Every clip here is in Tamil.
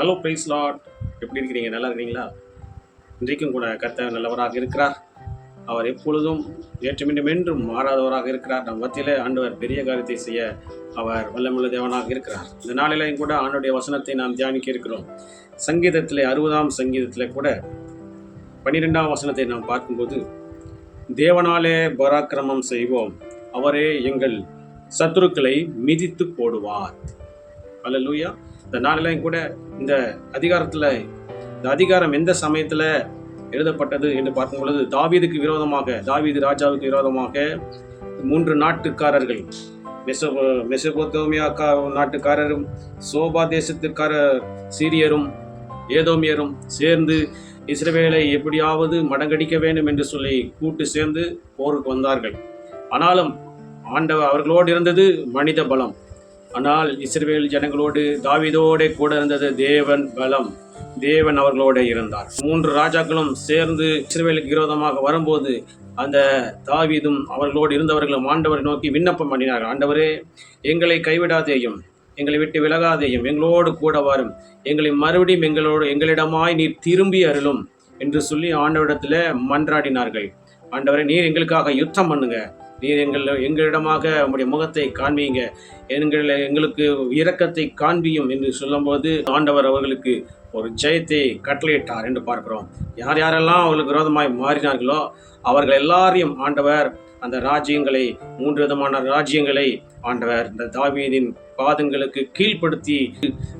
ஹலோ பிரைஸ் லாட் எப்படி இருக்கிறீங்க? நல்லா இருக்கிறீங்களா? இன்றைக்கும் கூட கர்த்தர் நல்லவராக இருக்கிறார். அவர் எப்பொழுதும் நேற்று என்றும் மாறாதவராக இருக்கிறார். நம் மத்தியிலே ஆண்டவர் பெரிய காரியத்தை செய்ய அவர் வல்லமுள்ள தேவனாக இருக்கிறார். இந்த நாளிலையும் கூட ஆண்டுடைய வசனத்தை நாம் தியானிக்க இருக்கிறோம். சங்கீதத்திலே அறுபதாம் சங்கீதத்திலே கூட பன்னிரெண்டாம் வசனத்தை நாம் பார்க்கும்போது தேவனாலே பராக்கிரமம் செய்வோம். அவரே எங்கள் சத்துருக்களை மிதித்து போடுவார். அல்ல லூயா இந்த நாளெல்லாம் கூட இந்த அதிகாரத்தில் இந்த அதிகாரம் எந்த சமயத்தில் எழுதப்பட்டது என்று பார்க்கும் பொழுது தாவீதுக்கு விரோதமாக தாவீது ராஜாவுக்கு விரோதமாக மூன்று நாட்டுக்காரர்கள் மெசோ மெசபோத்தோமியா கா நாட்டுக்காரரும் சோபா தேசத்துக்கார சீரியரும் ஏதோமியரும் சேர்ந்து இஸ்ரவேலை எப்படியாவது மடங்கடிக்க வேண்டும் என்று சொல்லி கூட்டு சேர்ந்து போருக்கு வந்தார்கள். ஆனாலும் ஆண்டவர் அவர்களோடு இருந்தது மனித பலம். ஆனால் இஸ்ரேல் ஜனங்களோடு தாவிதோடே கூட இருந்தது தேவன் பலம். தேவன் அவர்களோடு இருந்தார். மூன்று ராஜாக்களும் சேர்ந்து இஸ்ரேலுக்கு விரோதமாக வரும்போது அந்த தாவீதும் அவர்களோடு இருந்தவர்களும் ஆண்டவரை நோக்கி விண்ணப்பம் பண்ணினார்கள். ஆண்டவரே எங்களை கைவிடாதேயும் எங்களை விட்டு விலகாதேயும் எங்களோடு கூட வரும். எங்களை மறுபடியும் எங்களோடு எங்களிடமாய் நீர் திரும்பி அருளும் என்று சொல்லி ஆண்டவரிடத்தில் மன்றாடினார்கள். ஆண்டவரே நீர் எங்களுக்காக யுத்தம் பண்ணுங்கள் நீர் எங்கள் எங்களிடமாக உம்முடைய முகத்தை காண்பீங்க. எங்கள் எங்களுக்கு இரக்கத்தை காண்பியும் என்று சொல்லும்போது ஆண்டவர் அவர்களுக்கு ஒரு ஜெயத்தை கட்டளையிட்டார் என்று பார்க்கிறோம். யார் யாரெல்லாம் அவர்களுக்கு விரோதமாய் மாறினார்களோ அவர்கள் எல்லாரையும் ஆண்டவர் அந்த ராஜ்யங்களை மூன்று விதமான ராஜ்யங்களை ஆண்டவர் இந்த தாவீதின் பாதங்களுக்கு கீழ்ப்படுத்தி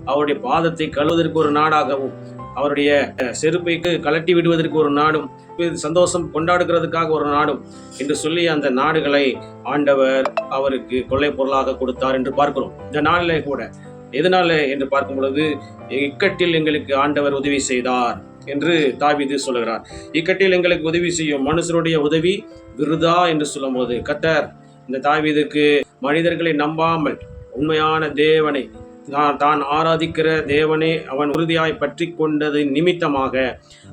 அவருடைய பாதத்தை கழுவதற்கு ஒரு நாடாகவும் அவருடைய செருப்பைக்கு கலட்டி விடுவதற்கு ஒரு நாடும் சந்தோஷம் கொண்டாடுகிறதுக்காக ஒரு நாடும் என்று சொல்லி அந்த நாடுகளை ஆண்டவர் அவருக்கு கொள்ளை பொருளாக கொடுத்தார் என்று பார்க்கிறோம். இந்த நாளிலே கூட எதனால் என்று பார்க்கும் பொழுது இக்கட்டில் எங்களுக்கு ஆண்டவர் உதவி செய்தார் என்று தாவிது சொல்லுகிறார். இக்கட்டில் எங்களுக்கு உதவி செய்யும் மனுஷருடைய உதவி விருதா என்று சொல்லும்போது கத்தர் இந்த தாவிதுக்கு மனிதர்களை நம்பாமல் உண்மையான தேவனை தான் தான் ஆராதிக்கிற தேவனை அவன் உறுதியாய் பற்றி கொண்டது நிமித்தமாக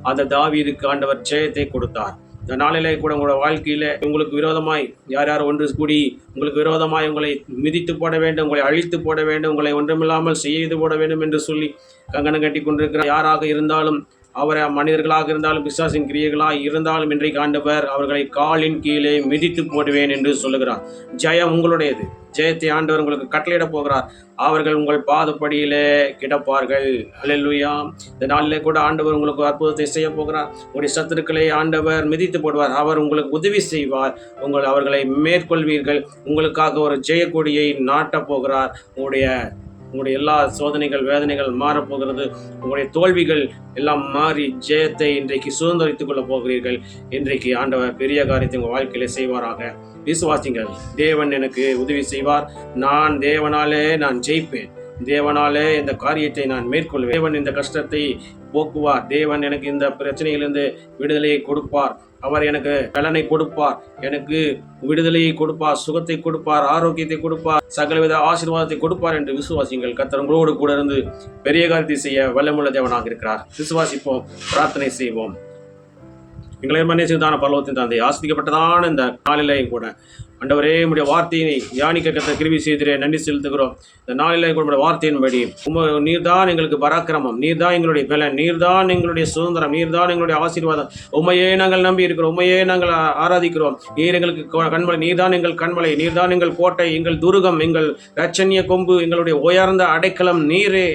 அந்த தாவீதுக்கு ஆண்டவர் ஜெயத்தை கொடுத்தார். இந்த நாளிலே கூட உங்களோட வாழ்க்கையில் உங்களுக்கு விரோதமாய் யார் யார் ஒன்று கூடி உங்களுக்கு விரோதமாய் உங்களை மிதித்து போட வேண்டும் உங்களை அழித்து போட வேண்டும் உங்களை ஒன்றுமில்லாமல் செய்து போட வேண்டும் என்று சொல்லி கங்கணம் கட்டி கொண்டிருக்கிற யாராக இருந்தாலும் அவரை மனிதர்களாக இருந்தாலும் பிசாசின் கிரியைகளாக இருந்தாலும் இன்றைக்கு ஆண்டவர் அவர்களை காலின் கீழே மிதித்து போடுவேன் என்று சொல்லுகிறார். ஜெயம் உங்களுடையது. ஜெயத்தை ஆண்டவர் உங்களுக்கு கட்டளையிட போகிறார். அவர்கள் உங்கள் பாதப்படியிலே கிடப்பார்கள். அல்லேலூயா இந்த நாளிலே கூட ஆண்டவர் உங்களுக்கு அற்புதத்தை செய்ய போகிறார். உங்களுடைய சத்துருக்களை ஆண்டவர் மிதித்து போடுவார். அவர் உங்களுக்கு உதவி செய்வார். உங்கள் அவர்களை மேற்கொள்வீர்கள். உங்களுக்காக ஒரு ஜெயக்கொடியை நாட்டப் போகிறார். உங்களுடைய உங்களுடைய எல்லா சோதனைகள் வேதனைகள் மாறப்போகிறது உங்களுடைய தோல்விகள் எல்லாம் மாறி ஜெயத்தை இன்றைக்கு சுதந்திரித்துக் கொள்ளப் போகிறீர்கள். இன்றைக்கு ஆண்டவர் பெரிய காரியத்தை உங்கள் வாழ்க்கையில செய்வாராக. விசுவாசிங்கள் தேவன் எனக்கு உதவி செய்வார். நான் தேவனாலே நான் ஜெயிப்பேன். தேவனாலே இந்த காரியத்தை நான் மேற்கொள்வேன். தேவன் இந்த கஷ்டத்தை போக்குவார் தேவன் எனக்கு இந்த பிரச்சனையிலிருந்து விடுதலையை கொடுப்பார். அவர் எனக்கு பலனை கொடுப்பார். எனக்கு விடுதலையை கொடுப்பார் சுகத்தை கொடுப்பார் ஆரோக்கியத்தை கொடுப்பார் சகலவித ஆசீர்வாதத்தை கொடுப்பார் என்று விசுவாசிங்கள் கர்த்தர் உங்களோடு கூட இருந்து பெரிய காரியத்தை செய்ய வல்லமுள்ள தேவனாக இருக்கிறார். விசுவாசிப்போம் பிரார்த்தனை செய்வோம். எங்களை மன்னிச்சுதான பல்லவத்தின் தந்தை ஆசிரிக்கப்பட்டதான இந்த நாளிலையும் கூட அண்டவரே உடைய வார்த்தையை தியானிக்க கத்த கிருவி செய்திரே நன்றி செலுத்துகிறோம். இந்த நாளில் உங்களுடைய வார்த்தையின்படி உம நீர்தான் எங்களுக்கு பராக்கிரமம் நீர்தான் எங்களுடைய பலன் நீர்தான் எங்களுடைய சுதந்திரம் நீர்தான் எங்களுடைய ஆசீர்வாதம். உண்மையே நாங்கள் நம்பி இருக்கிறோம் உண்மையே நாங்கள் ஆராதிக்கிறோம். நீர் எங்களுக்கு கண்மலை நீர்தான் எங்கள் கண்மலை நீர்தான் எங்கள் கோட்டை எங்கள் துருகம் எங்கள் ரச்சனிய கொம்பு எங்களுடைய உயர்ந்த அடைக்கலம் நீரே.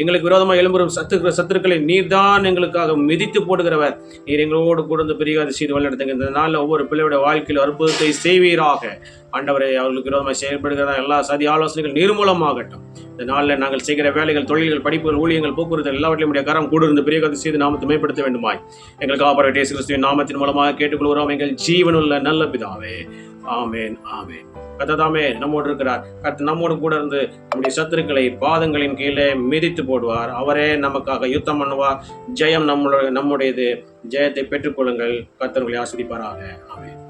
எங்களுக்கு விரோதமாக எழும்புறும் சத்துரு சத்துருக்களை நீர்தான் எங்களுக்காக மிதித்து போடுகிறவர். நீர் எங்களோடு கூட இந்த செய்து வழிநடத்துங்க இந்த நாளில் ஒவ்வொரு பிள்ளையோட வாழ்க்கையில் அற்புதத்தை செய்வீராக. ஆண்டவரை அவர்களுக்கு விரோதமாக செயல்படுகிற எல்லா சதி ஆலோசனைகள் நிர்மூலமாகட்டும் இந்த நாளில் நாங்கள் செய்கிற வேலைகள் தொழில்கள் படிப்புகள் ஊழியங்கள் போக்குவரத்து எல்லாவற்றையும் உடைய கரம் கூட இருந்து பெரிய கதை செய்து நாமத்தை மேம்படுத்த வேண்டுமாய். எங்களுக்கு காப்பர டேஸ் கிறிஸ்துவின் நாமத்தின் மூலமாக கேட்டுக்கொள்கிறோம். எங்கள் ஜீவனுள்ள நல்ல பிதாவே ஆமேன் ஆமேன். கத்ததாமே நம்மோடு இருக்கிறார். கர்த்தர் நம்மோடு கூட இருந்து நம்முடைய சத்துருக்களை பாதங்களின் கீழே மிதித்து போடுவார். அவரே நமக்காக யுத்தம் பண்ணுவார். ஜெயம் நம்மளுடைய நம்முடையது. ஜெயத்தை பெற்றுக்கொள்ளுங்கள். கத்தர்களை ஆசிரிப்பாராக ஆமேன்.